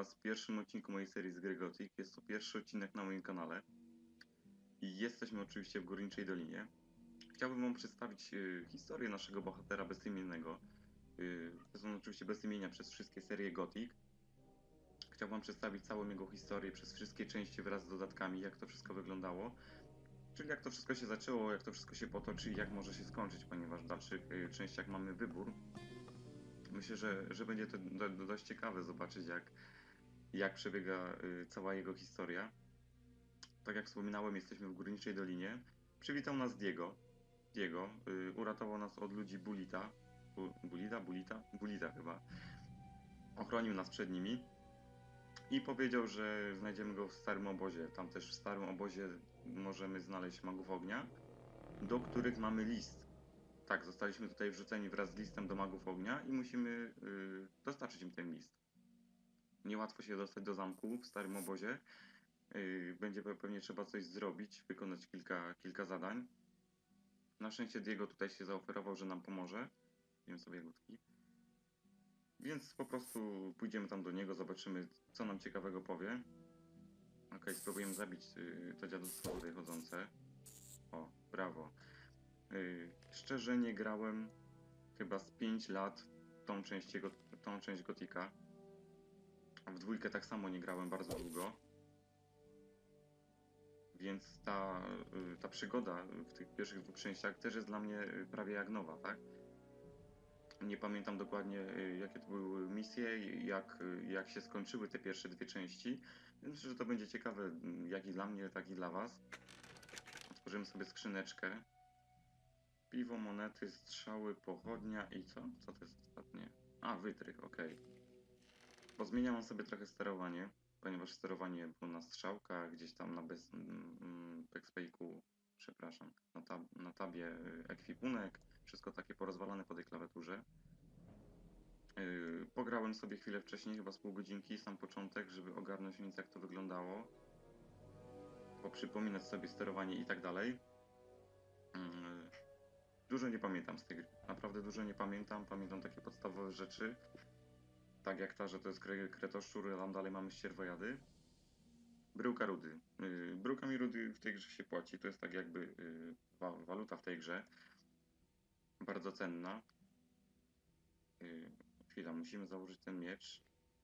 Was w pierwszym odcinku mojej serii z gry Gothic. Jest to pierwszy odcinek na moim kanale. I jesteśmy oczywiście w Górniczej Dolinie. Chciałbym Wam przedstawić y, historię naszego bohatera bezimiennego. Y, to są oczywiście bez imienia przez wszystkie serie Gothic. Chciałbym Wam przedstawić całą jego historię przez wszystkie części wraz z dodatkami, jak to wszystko wyglądało. Czyli jak to wszystko się zaczęło, jak to wszystko się potoczy i jak może się skończyć, ponieważ w dalszych y, częściach mamy wybór. Myślę, że, że będzie to do, do, dość ciekawe zobaczyć, jak, jak przebiega y, cała jego historia. Tak jak wspominałem, jesteśmy w Górniczej Dolinie. Przywitał nas Diego. Diego y, uratował nas od ludzi Bulita. Bu, Bulita? Bulita? Bulita chyba. Ochronił nas przed nimi. I powiedział, że znajdziemy go w starym obozie. Tam też w starym obozie możemy znaleźć magów ognia, do których mamy list. Tak, zostaliśmy tutaj wrzuceni wraz z listem do magów ognia i musimy y, dostarczyć im ten list. Niełatwo się dostać do zamku w starym obozie. Y, będzie pe- pewnie trzeba coś zrobić, wykonać kilka, kilka zadań. Na szczęście Diego tutaj się zaoferował, że nam pomoże. Wiem sobie jagódki. Więc po prostu pójdziemy tam do niego, zobaczymy, co nam ciekawego powie. Okej, spróbujemy zabić y, to dziadostwo tutaj chodzące. O, brawo. Y, szczerze nie grałem chyba z 5 lat tą część, jego, tą część Gotika. W dwójkę tak samo nie grałem bardzo długo. Więc ta, y, ta przygoda w tych pierwszych dwóch częściach też jest dla mnie y, prawie jak nowa, tak? Nie pamiętam dokładnie, y, jakie to były misje, jak, jak się skończyły te pierwsze dwie części. Myślę, że to będzie ciekawe, jak i dla mnie, tak i dla Was. Otworzymy sobie skrzyneczkę. Piwo, monety, strzały, pochodnia i co? Co to jest ostatnie? A, wytrych, okej. Pozmieniam sobie trochę sterowanie, ponieważ sterowanie było na strzałkach, gdzieś tam na bez, mm, backspace'u, przepraszam, na, tab, na tabie y, ekwipunek, wszystko takie porozwalane po tej klawiaturze. Yy, pograłem sobie chwilę wcześniej, chyba z pół godzinki, sam początek, żeby ogarnąć więcej jak to wyglądało, poprzypominać sobie sterowanie i tak dalej. Yy, Dużo nie pamiętam z tej gry. Naprawdę dużo nie pamiętam. Pamiętam takie podstawowe rzeczy. Tak jak ta, że to jest kre kretoszczur, a tam dalej mamy ścierwojady. Bryłka rudy. Yy, bryłkami rudy w tej grze się płaci. To jest tak jakby wa waluta w tej grze. Bardzo cenna. Yy, chwila, musimy założyć ten miecz.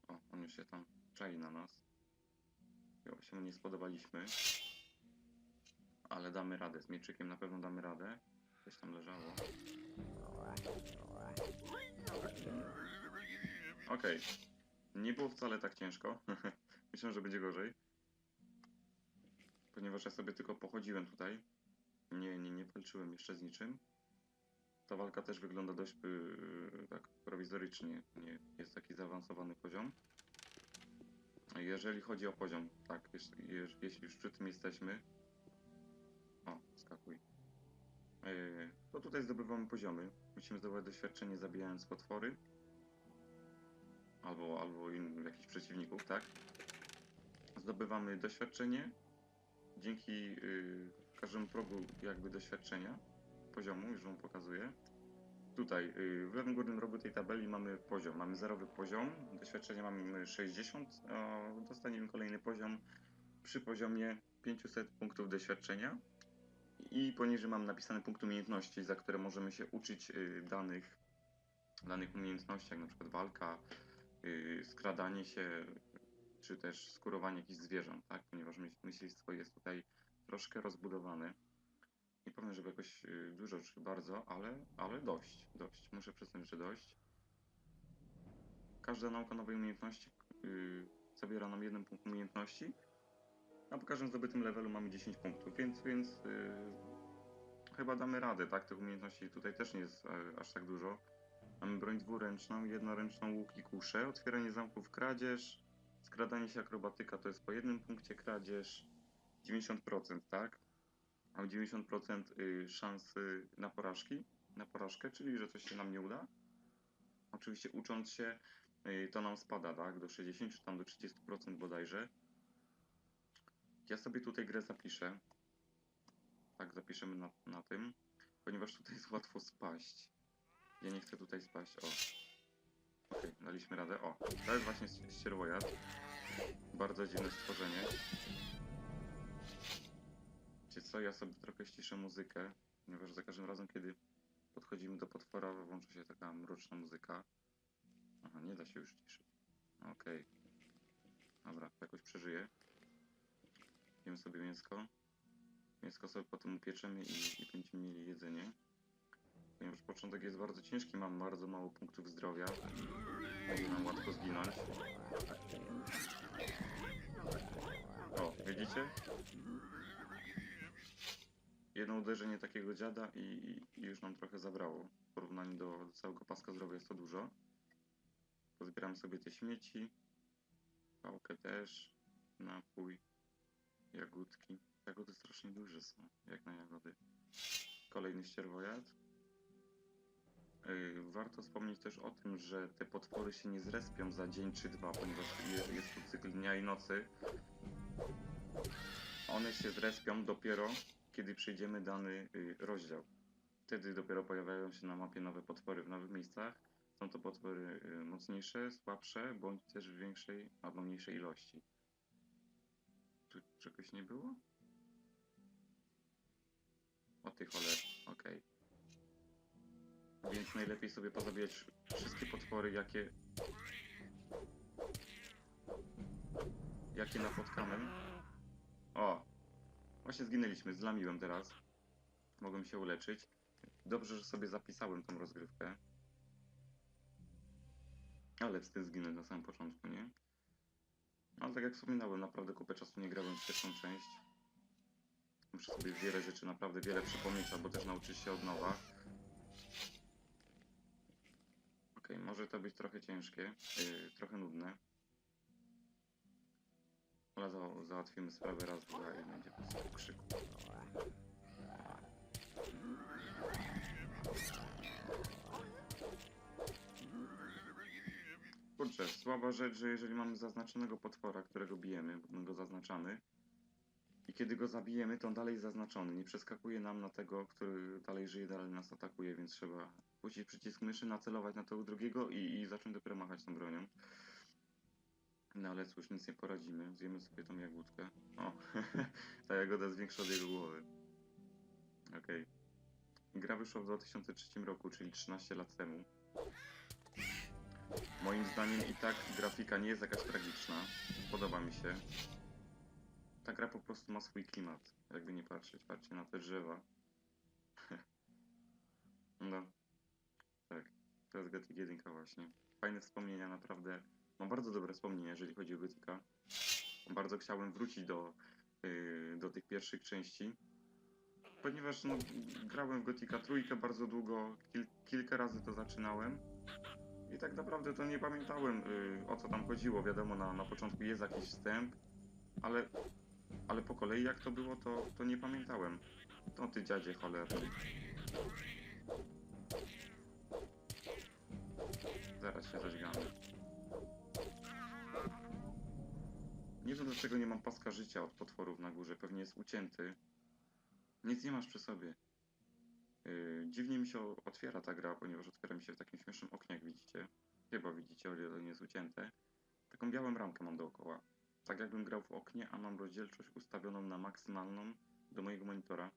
O, on już się tam czai na nas. Jo, się mu nie spodobaliśmy. Ale damy radę. Z mieczykiem na pewno damy radę. Coś tam leżało. Okej. Nie było wcale tak ciężko. Myślę, że będzie gorzej. Ponieważ ja sobie tylko pochodziłem tutaj. Nie, nie, nie walczyłem jeszcze z niczym. Ta walka też wygląda dość yy, tak prowizorycznie. Nie jest taki zaawansowany poziom. Jeżeli chodzi o poziom, tak, jeśli, już przy tym jesteśmy. O, skakuj. Yy, to tutaj zdobywamy poziomy. Musimy zdobywać doświadczenie zabijając potwory. Albo, albo in, jakichś przeciwników, tak? Zdobywamy doświadczenie. Dzięki yy, każdemu progu jakby doświadczenia poziomu, już wam pokazuję. Tutaj yy, w lewym górnym rogu tej tabeli mamy poziom. Mamy zerowy poziom. Doświadczenia mamy 60. A dostaniemy kolejny poziom przy poziomie 500 punktów doświadczenia. I poniżej mam napisane punkt umiejętności, za które możemy się uczyć y, danych, danych umiejętności, jak na przykład walka, y, skradanie się, czy też skurowanie jakichś zwierząt, tak? Ponieważ myśl- myślistwo jest tutaj troszkę rozbudowane. Nie powiem, żeby jakoś y, dużo czy bardzo, ale, ale dość, dość. Muszę przyznać, że dość. Każda nauka nowej umiejętności y, zabiera nam jeden punkt umiejętności, a po każdym zdobytym levelu mamy 10 punktów, więc, więc yy, chyba damy radę, tak? Tych umiejętności tutaj też nie jest aż tak dużo. Mamy broń dwuręczną, jednoręczną łuk i kuszę, otwieranie zamków kradzież, skradanie się akrobatyka to jest po jednym punkcie kradzież, 90%, tak? Mam 90% y, szansy na porażki, na porażkę, czyli że coś się nam nie uda. Oczywiście ucząc się, y, to nam spada, tak? Do 60 czy tam do 30% bodajże. Ja sobie tutaj grę zapiszę. Tak, zapiszemy na, na tym, ponieważ tutaj jest łatwo spaść. Ja nie chcę tutaj spaść. O. Okej, daliśmy radę. O, to jest właśnie ści- ścierwojad. Bardzo dziwne stworzenie. Wiecie co, ja sobie trochę ściszę muzykę, ponieważ za każdym razem, kiedy podchodzimy do potwora, włącza się taka mroczna muzyka. Aha, nie da się już ciszyć. Okej. Dobra, jakoś przeżyję. Jemy sobie mięsko. Mięsko sobie potem upieczemy i, i będziemy mieli jedzenie. Ponieważ początek jest bardzo ciężki, mam bardzo mało punktów zdrowia. Może nam łatwo zginąć. O, widzicie? Jedno uderzenie takiego dziada i, i, i już nam trochę zabrało. W porównaniu do, do całego paska zdrowia jest to dużo. Pozbieram sobie te śmieci. Pałkę też. Napój. Jagódki. Jagody strasznie duże są, jak na jagody. Kolejny ścierwojad. Yy, Warto wspomnieć też o tym, że te potwory się nie zrespią za dzień czy dwa, ponieważ je- jest tu cykl dnia i nocy. One się zrespią dopiero, kiedy przejdziemy dany y, rozdział. Wtedy dopiero pojawiają się na mapie nowe potwory w nowych miejscach. Są to potwory y, mocniejsze, słabsze, bądź też w większej albo mniejszej ilości. Tu czegoś nie było? O ty choler, okej. Więc najlepiej sobie pozabijać wszystkie potwory, jakie... Jakie napotkamy. O! Właśnie zginęliśmy, zlamiłem teraz. Mogłem się uleczyć. Dobrze, że sobie zapisałem tą rozgrywkę. Ale wstyd zginąć na samym początku, nie? Ale tak jak wspominałem, naprawdę kupę czasu nie grałem w pierwszą część. Muszę sobie wiele rzeczy, naprawdę wiele przypomnieć, albo też nauczyć się od nowa. Okej, może to być trochę ciężkie, yy, trochę nudne. Ale za, załatwimy sprawę raz, dwa i będzie po prostu krzyku. Kurczę, słaba rzecz, że jeżeli mamy zaznaczonego potwora, którego bijemy, bo my go zaznaczamy, i kiedy go zabijemy, to on dalej zaznaczony. Nie przeskakuje nam na tego, który dalej żyje, dalej nas atakuje, więc trzeba puścić przycisk myszy, nacelować na tego drugiego i, i zacząć dopiero machać tą bronią. No ale cóż, nic nie poradzimy. Zjemy sobie tą jagódkę. O, ta jagoda jest większa od jego głowy. Okej. Gra wyszła w 2003 roku, czyli 13 lat temu. Moim zdaniem i tak grafika nie jest jakaś tragiczna. Podoba mi się. Ta gra po prostu ma swój klimat, jakby nie patrzeć. Patrzcie na te drzewa. no. Tak. To jest Gothic 1 właśnie. Fajne wspomnienia, naprawdę. Mam bardzo dobre wspomnienia, jeżeli chodzi o Gothica. Bardzo chciałem wrócić do, yy, do tych pierwszych części. Ponieważ no, grałem w Gothica trójkę bardzo długo, kil, kilka razy to zaczynałem. I tak naprawdę to nie pamiętałem yy, o co tam chodziło. Wiadomo, na, na początku jest jakiś wstęp, ale, ale po kolei jak to było, to, to nie pamiętałem. To ty dziadzie cholerny. Zaraz się zaćgamy. Nie wiem dlaczego nie mam paska życia od potworów na górze. Pewnie jest ucięty. Nic nie masz przy sobie. Yy, dziwnie mi się otwiera ta gra, ponieważ otwiera mi się w takim śmiesznym oknie, jak widzicie. Chyba widzicie, to nie jest ucięte. Taką białą ramkę mam dookoła. Tak jakbym grał w oknie, a mam rozdzielczość ustawioną na maksymalną do mojego monitora.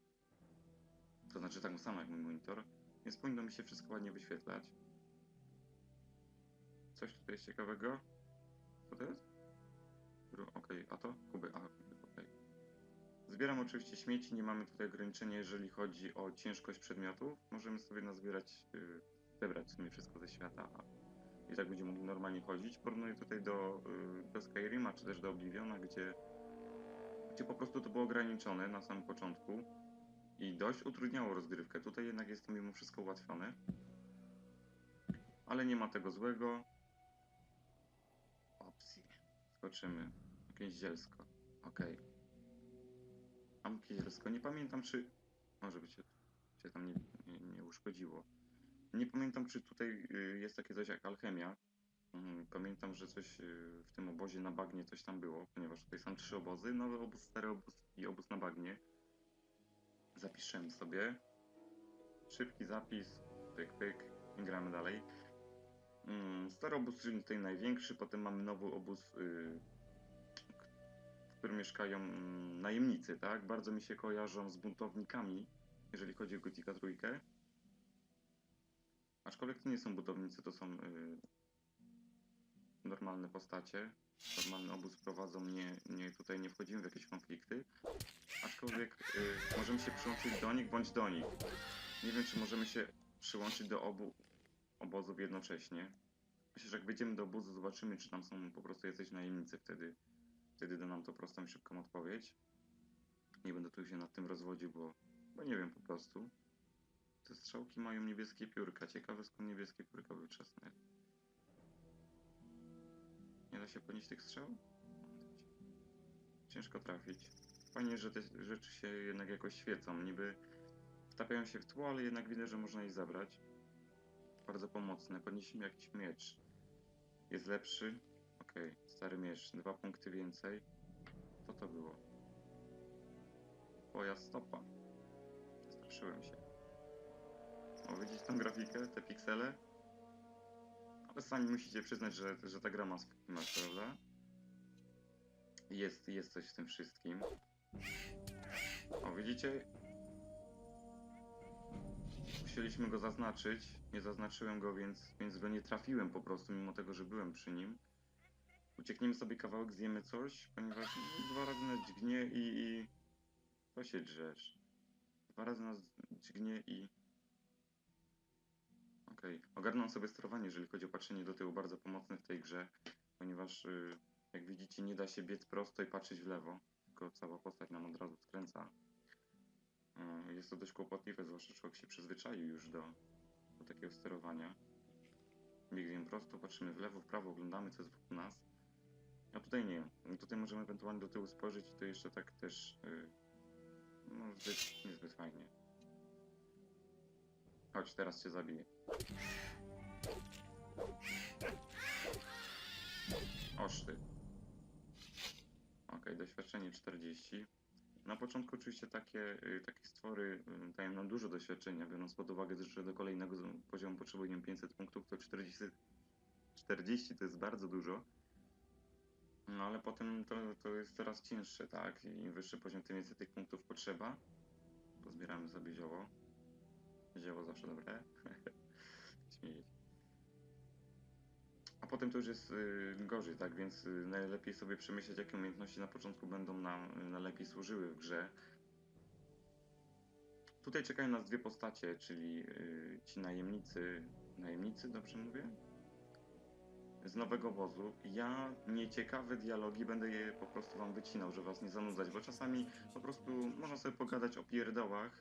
To znaczy taką samą jak mój monitor, więc powinno mi się wszystko ładnie wyświetlać. Coś tutaj jest ciekawego? Co to jest? Okej, a to? Kuby, a, okej. Zbieram oczywiście śmieci, nie mamy tutaj ograniczenia, jeżeli chodzi o ciężkość przedmiotów. Możemy sobie nazbierać, yy, zebrać w sumie wszystko ze świata, i tak będziemy mogli normalnie chodzić. Porównuję tutaj do, yy, do Skyrima, czy też do Obliviona, gdzie, gdzie po prostu to było ograniczone na samym początku i dość utrudniało rozgrywkę. Tutaj jednak jest to mimo wszystko ułatwione. Ale nie ma tego złego. Opcje. Skoczymy. Jakieś zielsko. Okej. Mam jakieś zielsko. Nie pamiętam czy... Może by cię, cię tam nie, nie, nie uszkodziło. Nie pamiętam czy tutaj y, jest takie coś jak alchemia. Mhm, Pamiętam, że coś y, w tym obozie na bagnie coś tam było, ponieważ tutaj są trzy obozy. Nowy obóz, stary obóz i obóz na bagnie. Zapiszemy sobie. Szybki zapis. Pyk, pyk. I gramy dalej. Mm, Stary obóz, czyli tutaj największy, potem mamy nowy obóz, y, którym mieszkają mm, najemnicy, tak? Bardzo mi się kojarzą z buntownikami, jeżeli chodzi o Gotika trójkę. Aczkolwiek to nie są buntownicy, to są y, normalne postacie. Normalny obóz prowadzą, nie, nie, tutaj nie wchodzimy w jakieś konflikty. Aczkolwiek y, możemy się przyłączyć do nich bądź do nich. Nie wiem, czy możemy się przyłączyć do obu obozów jednocześnie. Myślę, że jak wejdziemy do obozu, zobaczymy, czy tam są po prostu jacyś najemnicy wtedy. Wtedy da nam to prostą i szybką odpowiedź. Nie będę tu się nad tym rozwodził, bo, bo nie wiem po prostu. Te strzałki mają niebieskie piórka. Ciekawe skąd niebieskie piórka były czesne. Nie da się podnieść tych strzał? Ciężko trafić. Fajnie, że te rzeczy się jednak jakoś świecą. Niby wtapiają się w tło, ale jednak widać, że można je zabrać. Bardzo pomocne. Podnieśmy jakiś miecz. Jest lepszy. Okej, stary miecz. Dwa punkty więcej. Co to było? Twoja stopa. Straszyłem się. O, widzieć tą grafikę, te piksele? Ale sami musicie przyznać, że, że ta gra ma prawda? Jest, jest coś w tym wszystkim. O, widzicie? Musieliśmy go zaznaczyć. Nie zaznaczyłem go, więc, więc go nie trafiłem po prostu, mimo tego, że byłem przy nim. Uciekniemy sobie kawałek, zjemy coś, ponieważ dwa razy nas dźgnie i... i... To się drzesz. Dwa razy nas dźgnie i... Okej, ogarnąłem sobie sterowanie, jeżeli chodzi o patrzenie do tyłu, bardzo pomocne w tej grze, ponieważ y, jak widzicie nie da się biec prosto i patrzeć w lewo, tylko cała postać nam od razu skręca. Y, Jest to dość kłopotliwe, zwłaszcza człowiek się przyzwyczaił już do, do takiego sterowania. Biegniemy prosto, patrzymy w lewo, w prawo, oglądamy co jest wokół nas. A tutaj nie. Tutaj możemy ewentualnie do tyłu spojrzeć i to jeszcze tak też y, no zbyt, niezbyt fajnie. Chodź, teraz cię zabiję. Oż ty. Okej, doświadczenie 40. Na początku oczywiście takie, y, takie stwory y, dają nam dużo doświadczenia, biorąc pod uwagę, że do kolejnego poziomu potrzebujemy 500 punktów, to 40, 40 to jest bardzo dużo. No ale potem to, to jest coraz cięższe, tak? Im wyższy poziom, tym więcej tych punktów potrzeba. Pozbieramy sobie zioło. Zioło zawsze dobre. Śmieć. A potem to już jest y, gorzej, tak? Więc y, najlepiej sobie przemyśleć, jakie umiejętności na początku będą nam y, najlepiej służyły w grze. Tutaj czekają nas dwie postacie, czyli ci najemnicy. Najemnicy, dobrze mówię? z nowego wozu. Ja nieciekawe dialogi będę je po prostu wam wycinał, żeby was nie zanudzać, bo czasami po prostu można sobie pogadać o pierdołach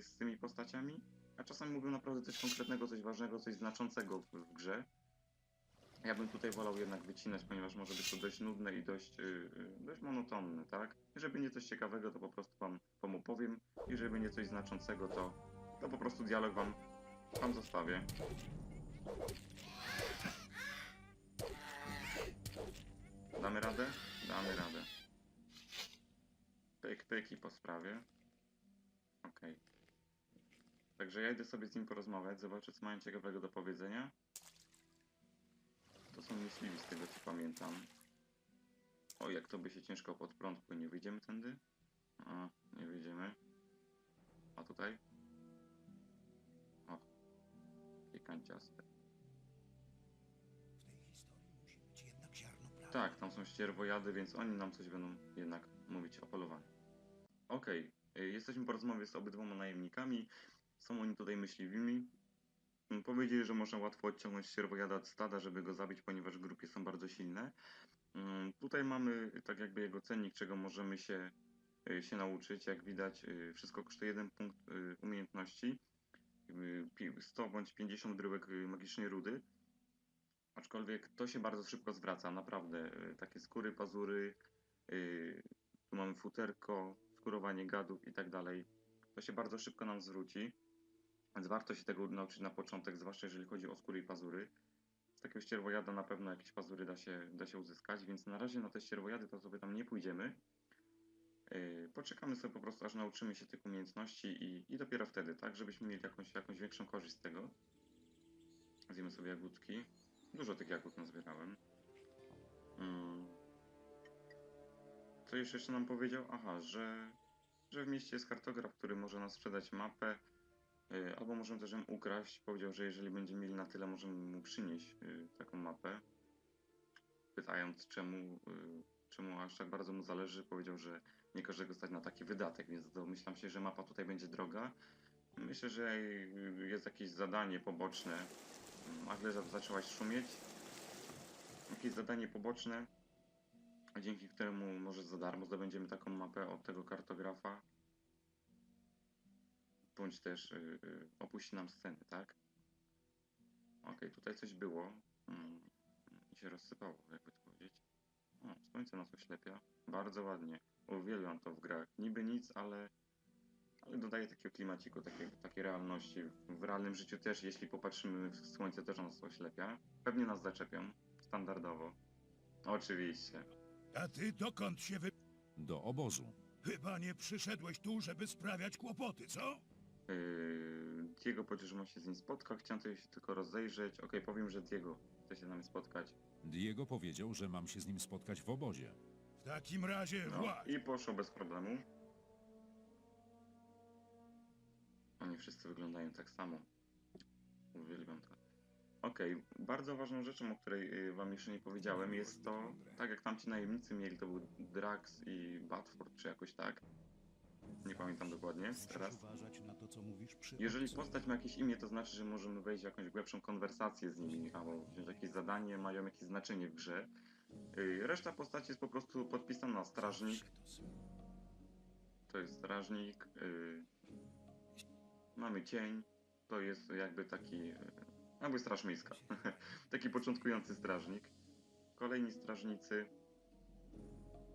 z tymi postaciami, a czasami mówią naprawdę coś konkretnego, coś ważnego, coś znaczącego w, w grze. Ja bym tutaj wolał jednak wycinać, ponieważ może być to dość nudne i dość, yy, dość monotonne, tak? Jeżeli będzie coś ciekawego, to po prostu wam, wam opowiem. Jeżeli będzie coś znaczącego, to, to po prostu dialog wam, wam zostawię. Damy radę? Damy radę. Pyk, pyk i po sprawie. Okej. Także ja idę sobie z nim porozmawiać, zobaczę co mają ciekawego do powiedzenia. To są myśliwi z tego co pamiętam. O, jak to by się ciężko pod prąd płynie. Wyjdziemy tędy? A, nie wyjdziemy. A tutaj? O. Prawdy. Tak, tam są ścierwojady, więc oni nam coś będą jednak mówić o polowaniu. Okej, y, jesteśmy po rozmowie z obydwoma najemnikami. Są oni tutaj myśliwymi. Mm, Powiedzieli, że można łatwo odciągnąć ścierwojada od stada, żeby go zabić, ponieważ grupie są bardzo silne. Mm, Tutaj mamy tak jakby jego cennik, czego możemy się, y, się nauczyć. Jak widać, y, wszystko kosztuje jeden punkt y, umiejętności. Y, pi- 100 bądź 50 bryłek magicznej rudy. Aczkolwiek to się bardzo szybko zwraca, naprawdę. Takie skóry, pazury, tu mamy futerko, skórowanie gadów i tak dalej. To się bardzo szybko nam zwróci. Więc warto się tego nauczyć na początek, zwłaszcza jeżeli chodzi o skóry i pazury. Z takiego ścierwojada na pewno jakieś pazury da się, da się uzyskać, więc na razie na te ścierwojady to sobie tam nie pójdziemy. Yy, poczekamy sobie po prostu, aż nauczymy się tych umiejętności i, i dopiero wtedy, tak, żebyśmy mieli jakąś, jakąś większą korzyść z tego. Zjemy sobie jagódki. Dużo tych jagód nazbierałem. Mm. Co jeszcze nam powiedział? Aha, że, że w mieście jest kartograf, który może nam sprzedać mapę, albo możemy też ją ukraść. Powiedział, że jeżeli będziemy mieli na tyle, możemy mu przynieść y, taką mapę. Pytając, czemu, y, czemu aż tak bardzo mu zależy, powiedział, że nie każdego stać na taki wydatek, więc domyślam się, że mapa tutaj będzie droga. Myślę, że jest jakieś zadanie poboczne. Nagle zaczęłaś szumieć. Jakieś zadanie poboczne, dzięki któremu może za darmo zdobędziemy taką mapę od tego kartografa. Bądź też y, y, opuści nam sceny, tak? Okej, tutaj coś było. Mm, I się rozsypało, jakby to powiedzieć. O, słońce nas oślepia. Bardzo ładnie. Uwielbiam to w grach. Niby nic, ale, ale dodaje takiego klimaciku, takiej, takiej realności. W realnym życiu też, jeśli popatrzymy, w słońce też nas oślepia. Pewnie nas zaczepią. Standardowo. Oczywiście. A ty dokąd się wy... Do obozu. Chyba nie przyszedłeś tu, żeby sprawiać kłopoty, co? Yy, Diego powiedział, że ma się z nim spotkać. Chciałem tutaj się tylko rozejrzeć. Okej, powiem, że Diego chce się z nami spotkać. Diego powiedział, że mam się z nim spotkać w obozie. W takim razie No i poszło bez problemu. Oni wszyscy wyglądają tak samo. Uwielbiam to. Okej, bardzo ważną rzeczą, o której y, wam jeszcze nie powiedziałem, jest to, tak jak tamci najemnicy mieli, to był Drax i Batford, czy jakoś tak. Nie pamiętam dokładnie teraz. Jeżeli postać ma jakieś imię, to znaczy, że możemy wejść w jakąś głębszą konwersację z nimi, albo wziąć jakieś zadanie, mają jakieś znaczenie w grze. Yy, Reszta postaci jest po prostu podpisana na strażnik. To jest strażnik. Yy, mamy cień. To jest jakby taki. Yy, jakby straż miejska. taki początkujący strażnik. Kolejni strażnicy.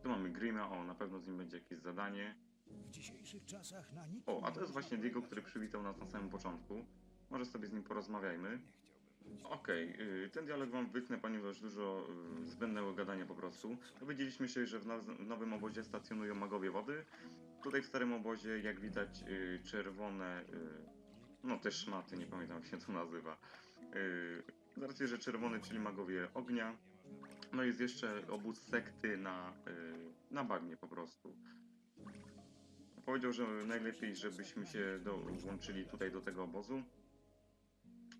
Tu mamy Grima. O, na pewno z nim będzie jakieś zadanie. W dzisiejszych czasach na O, a to jest właśnie Diego, który przywitał nas na samym początku. Może sobie z nim porozmawiajmy. Okej, y, ten dialog wam wytnę, ponieważ dużo y, zbędnego gadania po prostu. Dowiedzieliśmy się, że w, naz- w nowym obozie stacjonują magowie wody. Tutaj w starym obozie, jak widać, y, czerwone, y, no też szmaty, nie pamiętam jak się to nazywa. Y, z racji, że czerwony, czyli magowie ognia. No jest jeszcze obóz sekty na, y, na bagnie po prostu. Powiedział, że najlepiej, żebyśmy się do, włączyli tutaj do tego obozu.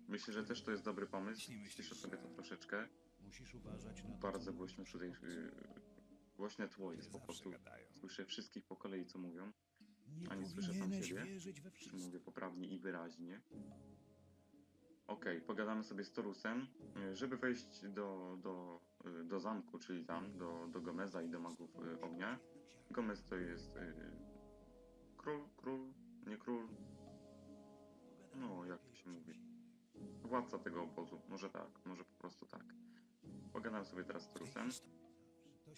Myślę, że też to jest dobry pomysł. Ściszę sobie to troszeczkę. Bardzo głośno tutaj, yy, głośne tło jest po prostu. Słyszę wszystkich po kolei, co mówią. Nie ani słyszę sam siebie, Czy mówię poprawnie i wyraźnie. Okej, pogadamy sobie z Torusem. Yy, Żeby wejść do, do, yy, do zamku, czyli tam, do, do Gomeza i do magów ognia. Gomez to jest król, król, nie król. No, jak to się mówi? Władca tego obozu. Może tak, może po prostu tak. Pogadam sobie teraz z Torusem.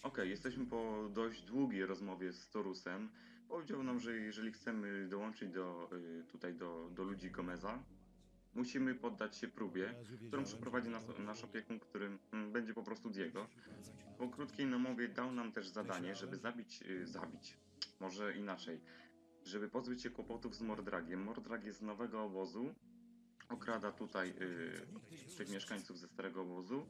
Okej, jesteśmy po dość długiej rozmowie z Torusem. Powiedział nam, że jeżeli chcemy dołączyć do, y, tutaj do, do ludzi Gomeza, musimy poddać się próbie, którą przeprowadzi nas, nasz opiekun, którym mm, będzie po prostu Diego. Po krótkiej namowie dał nam też zadanie, żeby zabić, y, zabić, może inaczej, żeby pozbyć się kłopotów z Mordragiem. Mordrag jest z nowego obozu, okrada tutaj y, tych mieszkańców ze starego obozu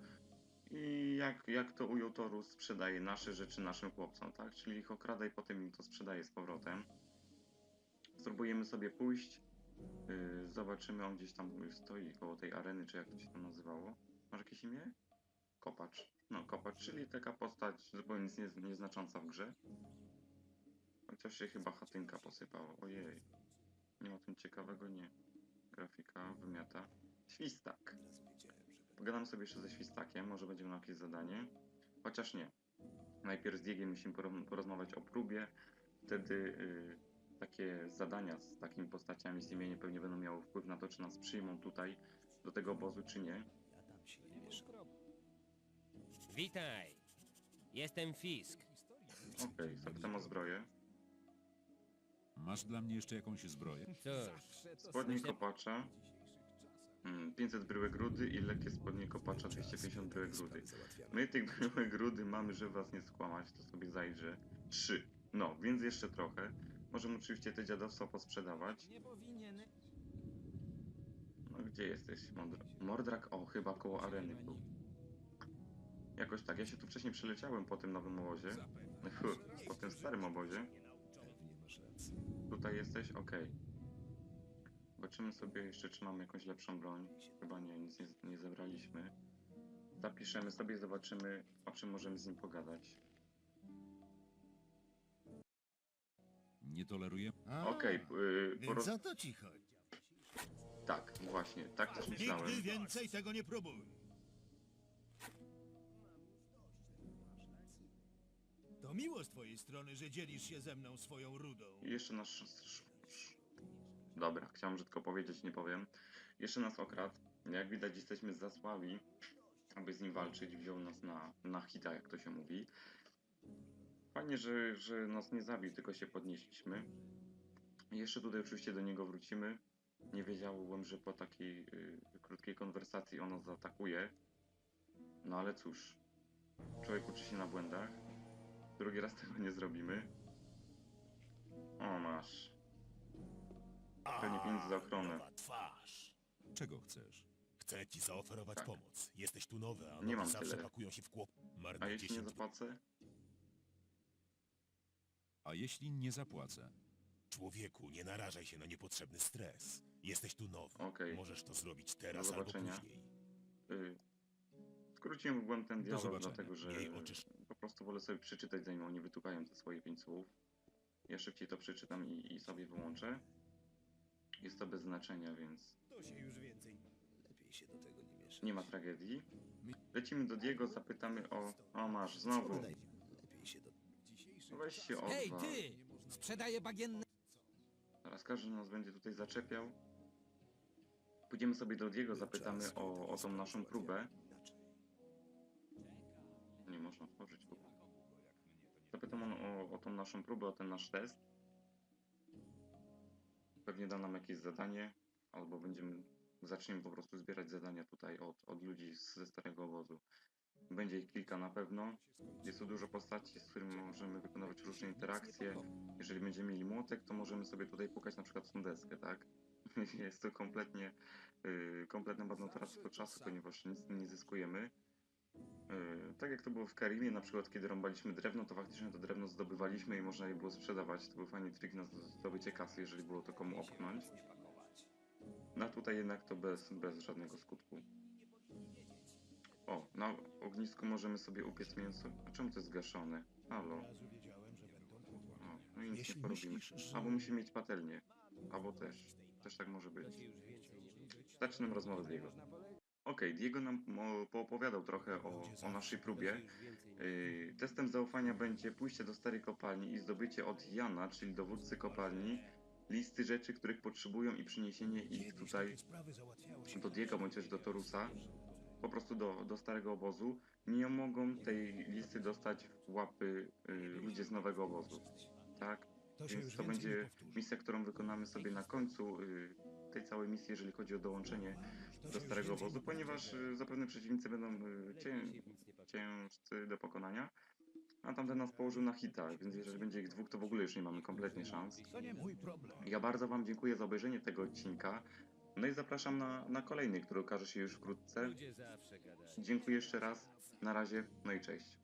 i jak, jak to ujął Torus, sprzedaje nasze rzeczy naszym chłopcom, tak? Czyli ich okrada i potem im to sprzedaje z powrotem. Spróbujemy sobie pójść, y, zobaczymy, on gdzieś tam stoi koło tej areny, czy jak to się tam nazywało. Masz jakieś imię? Kopacz. No, Kopacz, czyli taka postać zupełnie nic nie, nieznacząca w grze. Chociaż się chyba chatynka posypała. Ojej. Nie ma tym ciekawego, nie. Grafika wymiata. Świstak. Pogadam sobie jeszcze ze Świstakiem, może będzie miał jakieś zadanie. Chociaż nie. Najpierw z Diegiem musimy poro- porozmawiać o próbie. Wtedy y, takie zadania z takimi postaciami z imieniem pewnie będą miały wpływ na to, czy nas przyjmą tutaj do tego obozu, czy nie. Witaj! Jestem Fisk. Okej, okay, o zbroję. Masz dla mnie jeszcze jakąś zbroję? Cóż, Spodnie kopacza. mm, 500 bryłek rudy i lekkie spodnie kopacza 250 bryłek rudy. My tych bryłek rudy mamy, żeby was nie skłamać, to sobie zajrzę. 3. No, więc jeszcze trochę. Możemy oczywiście te dziadowstwa posprzedawać. Nie powinien. No gdzie jesteś, Mordrak? Mordrak, o, chyba koło areny był. Jakoś tak. Ja się tu wcześniej przeleciałem po tym nowym obozie. Po tym starym obozie. Tutaj jesteś? Okej. Zobaczymy sobie jeszcze, czy mamy jakąś lepszą broń. Chyba nie, nic nie, nie zebraliśmy. Zapiszemy sobie i zobaczymy, o czym możemy z nim pogadać. Nie toleruję. A, Okej, Więc co to ci chodzi? tak, właśnie, tak też myślałem. Nigdy więcej tego nie próbuj. Miło z twojej strony, że dzielisz się ze mną swoją rudą. I jeszcze sz- Dobra, chciałem brzydko powiedzieć, nie powiem. Jeszcze nas okradł. Jak widać, jesteśmy za słabi, aby z nim walczyć. Wziął nas na, na hita, jak to się mówi. Fajnie, że, że nas nie zabił, tylko się podnieśliśmy. Jeszcze tutaj oczywiście do niego wrócimy. Nie wiedziałbym, że po takiej y, krótkiej konwersacji on nas zaatakuje. No ale cóż, człowiek uczy się na błędach. Drugi raz tego nie zrobimy. O, masz. Pewnie pieniędzy za ochronę. Nowa twarz. Czego chcesz? Chcę ci zaoferować Tak. pomoc. Jesteś tu nowy, a Nie nowi mam zawsze tyle. pakują się w kłop. A Marnujcie jeśli nie zapłacę? A jeśli nie zapłacę? Człowieku, nie narażaj się na niepotrzebny stres. Jesteś tu nowy. Okej. Możesz to zrobić teraz Do albo zobaczenia. później. Y, skróciłem w błąd ten dialog, zobaczenia. dlatego że Miej oczysz- prostu wolę sobie przeczytać, zanim oni wytukają te swoje pięć słów. Ja szybciej to przeczytam i, i sobie wyłączę. Jest to bez znaczenia, więc To się już więcej. Lepiej się do tego nie mieszać. nie ma tragedii. Lecimy do Diego, zapytamy o... O, masz, znowu. Lepiej się do... No Weź się Hej, odwal. ty! Sprzedaję bagienne... Teraz każdy nas będzie tutaj zaczepiał. Pójdziemy sobie do Diego, zapytamy o, o tą naszą próbę. O, o tą naszą próbę, o ten nasz test. Pewnie da nam jakieś zadanie, albo będziemy, zaczniemy po prostu zbierać zadania tutaj od, od ludzi z- ze starego obozu. Będzie ich kilka na pewno. Jest tu dużo postaci, z którymi możemy wykonywać różne interakcje. Jeżeli będziemy mieli młotek, to możemy sobie tutaj pukać na przykład tą deskę, tak? Jest to kompletnie, yy, kompletne marnotrawstwo czasu, ponieważ nic nie zyskujemy. Yy, tak jak to było w Karimie, na przykład kiedy rąbaliśmy drewno, to faktycznie to drewno zdobywaliśmy i można je było sprzedawać. To był fajny trik na zdobycie kasy, jeżeli było to komu opchnąć. No tutaj jednak to bez, bez żadnego skutku. O, na ognisku możemy sobie upiec mięso. A czemu to jest zgaszone? Halo. O, no i nic nie porobimy. Albo musi mieć patelnię. Albo też. Też tak może być. Zaczynam rozmowę z Diego. Okej, Diego nam poopowiadał trochę o, o naszej próbie. Yy, testem zaufania będzie pójście do starej kopalni i zdobycie od Jana, czyli dowódcy kopalni, listy rzeczy, których potrzebują i przyniesienie ich tutaj do Diego bądź też do Torusa, po prostu do, do starego obozu, nie mogą tej listy dostać w łapy y, ludzie z nowego obozu. Tak? Więc to będzie misja, którą wykonamy sobie na końcu y, tej całej misji, jeżeli chodzi o dołączenie do starego nie ponieważ y, zapewne przeciwnicy będą y, cię, ciężcy do pokonania. A tamten nas położył na hita, więc jeżeli będzie ich dwóch, to w ogóle już nie mamy kompletnie szans. Ja bardzo Wam dziękuję za obejrzenie tego odcinka. No i zapraszam na, na kolejny, który okaże się już wkrótce. Dziękuję jeszcze raz. Na razie, no i cześć.